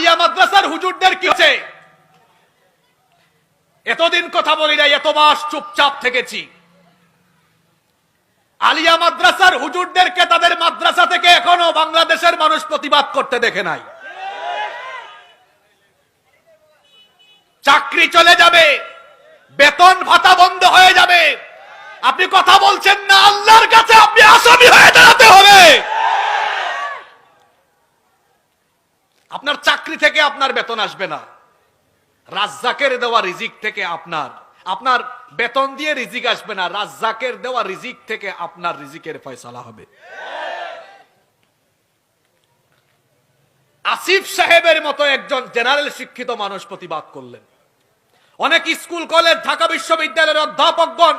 আলিয়া মাদ্রাসার হুজুরদের কি হচ্ছে? এতদিন কথা বলি নাই, এত মাস চুপচাপ থেকেছি। আলিয়া মাদ্রাসার হুজুরদেরকে তাদের মাদ্রাসা থেকে এখনও বাংলাদেশের মানুষ প্রতিবাদ করতে দেখে নাই। চাকরি চলে যাবে, বেতন ভাতা বন্ধ হয়ে যাবে। আপনি কথা বলছেন না, আল্লাহর কাছে আপনি আসামি হয়ে দাঁড়াতে হবে আপনার চাকরি থেকে আপনার বেতন আসবে না। রাজ্জাকের দেওয়া রিজিক থেকে আপনার। আপনার বেতন দিয়ে রিজিক আসবে না, রাজ্জাকের দেওয়া রিজিক থেকে আপনার রিজিকের ফয়সালা হবে। আসিফ সাহেবের মতো একজন জেনারেল শিক্ষিত মানুষ প্রতিবাদ করলেন। অনেক স্কুল, কলেজ, ঢাকা বিশ্ববিদ্যালয়ের অধ্যাপকগণ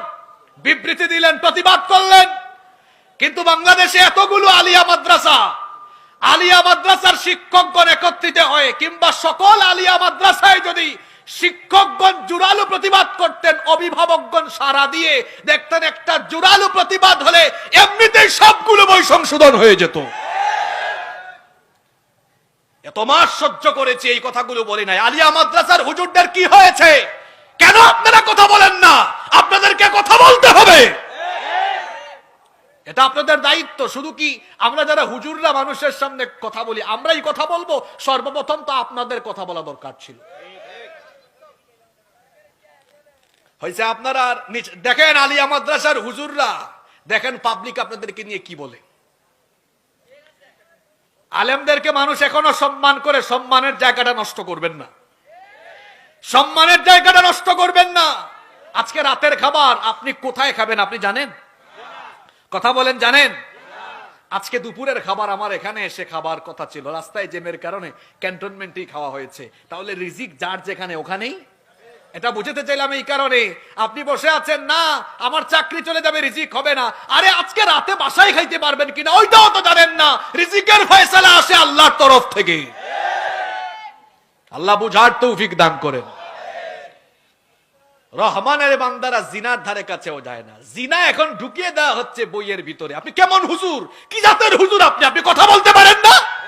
বিবৃতি দিলেন, প্রতিবাদ করলেন। কিন্তু বাংলাদেশে এতগুলো আলিয়া মাদ্রাসা আলিয়া মাদ্রাসার শিক্ষকগণ একত্রিত হয়ে, কিংবা সকল আলিয়া মাদ্রাসায় যদি শিক্ষকগণ জোরালো প্রতিবাদ করতেন, অভিভাবকগণ সারা দিয়ে দেখতেন একটা জোরালো প্রতিবাদ হলে এমনিতেই সবগুলো বই সংশোধন হয়ে যেত। এত মাস সহ্য করেছি, এই কথাগুলো বলি নাই। আলিয়া মাদ্রাসার হুজুরদের কি হয়েছে? কেন আপনারা কথা বলেন না আপনাদেরকে কথা বলতে হবে এটা আপনাদের দায়িত্ব। শুধু কি আমরা যারা হুজুররা মানুষের সামনে কথা বলি, আমরাই কথা বলব? সর্বপ্রথম তো আপনাদের কথা বলা দরকার ছিল। হয়েছে আপনারা দেখেন আলিয়া মাদ্রাসার হুজুররা, দেখেন পাবলিক আপনাদেরকে নিয়ে কি বলে। আলেমদেরকে মানুষ এখনও সম্মান করে সম্মানের জায়গাটা নষ্ট করবেন না। সম্মানের জায়গাটা নষ্ট করবেন না। আজকে রাতের খাবার আপনি কোথায় খাবেন আপনি জানেন? কথা বলেন, জানেন? আজকে দুপুরের খাবার আমার এখানে এসে খাবার কথা ছিল। রাস্তায় জেমের কারণে ক্যান্টনমেন্টেই খাওয়া হয়েছে। তাহলে রিজিক যার যেখানে, ওখানেই? এটা বুঝতে চাইলাম এই কারণে। আপনি বসে আছেন, না, আমার চাকরি চলে যাবে, রিজিক হবে না। আরে, আজকে রাতে বাসায় খাইতে পারবেন কিনা ওইটাও তো জানেন না। রিজিকের ফয়সালা আসে আল্লাহর তরফ থেকে। আল্লাহ বুঝার তৌফিক দান করেন। রহমানের বান্দারা জিনার ধারে কাছেও যায় না। জিনা এখন ঢুকিয়ে দেওয়া হচ্ছে বইয়ের ভিতরে। আপনি কেমন হুজুর? কি জাতের হুজুর আপনি? আপনি কথা বলতে পারেন না?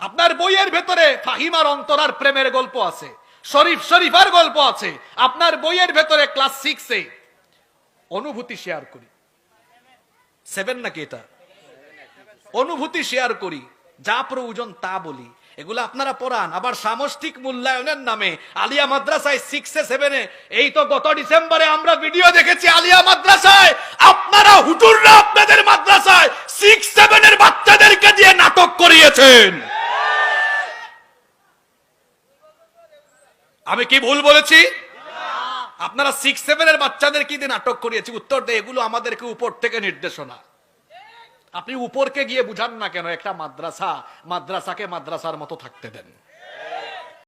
আপনার বইয়ের ভেতরে ফাহিমার অন্তরার প্রেমের গল্প আছে। শরীফ শরীফার গল্প আছে। আপনার বইয়ের ভেতরে ক্লাস সিক্সে অনুভূতি শেয়ার করি। সেভেন নাকি এটা? অনুভূতি শেয়ার করি। যা প্রয়োজন তা বলি। এগুলো আপনারা পড়ান। আবার সামষ্টিক মূল্যায়নের নামে আলিয়া মাদ্রাসায় সিক্সে সেভেনে এই তো গত ডিসেম্বরে আমরা ভিডিও দেখেছি আলিয়া মাদ্রাসায়। আপনারা হুজুররা আপনাদের মাদ্রাসায় সিক্স সেভেনের বাচ্চাদেরকে দিয়ে নাটক করিয়েছেন। আমি কি ভুল বলেছি? আপনারা সিক্স সেভেনের বাচ্চাদের কি দিয়ে নাটক করিয়েছি? উত্তর দেয় এগুলো আমাদেরকে উপর থেকে নির্দেশনা। আপনি উপরকে গিয়ে বুঝান না কেন একটা মাদ্রাসা মাদ্রাসাকে মাদ্রাসার মতো থাকতে দেন।